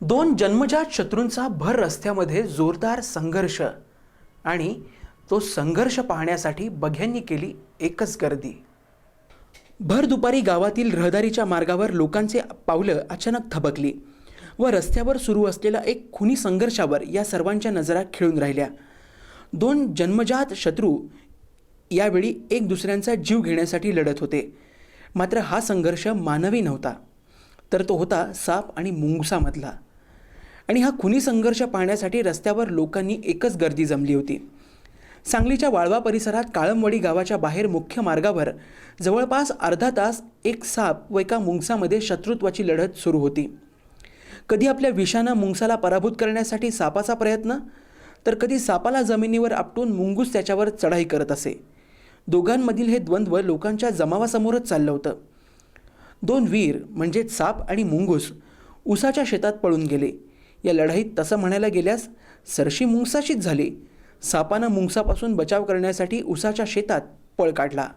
दोन जन्मजात शत्रूंचा भर रस्त्यामध्ये जोरदार संघर्ष आणि तो संघर्ष पाहण्यासाठी बघ्यांनी केली एकच गर्दी. भर दुपारी गावातील रहदारीच्या मार्गावर लोकांचे पावलं अचानक थबकली व रस्त्यावर सुरू असलेला एक खुनी संघर्षावर या सर्वांच्या नजरा खिळून राहिल्या. दोन जन्मजात शत्रू यावेळी एक दुसऱ्यांचा जीव घेण्यासाठी लढत होते. मात्र हा संघर्ष मानवी नव्हता तर तो होता साप आणि मुंगसामधला. आणि हा खुनी संघर्ष पाहण्यासाठी रस्त्यावर लोकांनी एकच गर्दी जमली होती. सांगलीच्या वाळवा परिसरात काळमवाडी गावाच्या बाहेर मुख्य मार्गावर जवळपास अर्धा तास एक साप व एका मुंगसामध्ये शत्रुत्वाची लढत सुरू होती. कधी आपल्या विषानं मुंगसाला पराभूत करण्यासाठी सापाचा प्रयत्न? तर कधी सापाला जमिनीवर आपटून मुंगूस त्याच्यावर चढाई करत असे. दोघांमधील हे द्वंद्व लोकांच्या जमावासमोरच चाललं होतं. दोन वीर म्हणजेच साप आणि मुंगूस उसाच्या शेतात पळून गेले. या लढाईत तसं म्हणायला गेल्यास सरशी मुंगसाशीच झाली. सापानं मुंगसापासून बचाव करण्यासाठी उसाच्या शेतात पळ काढला.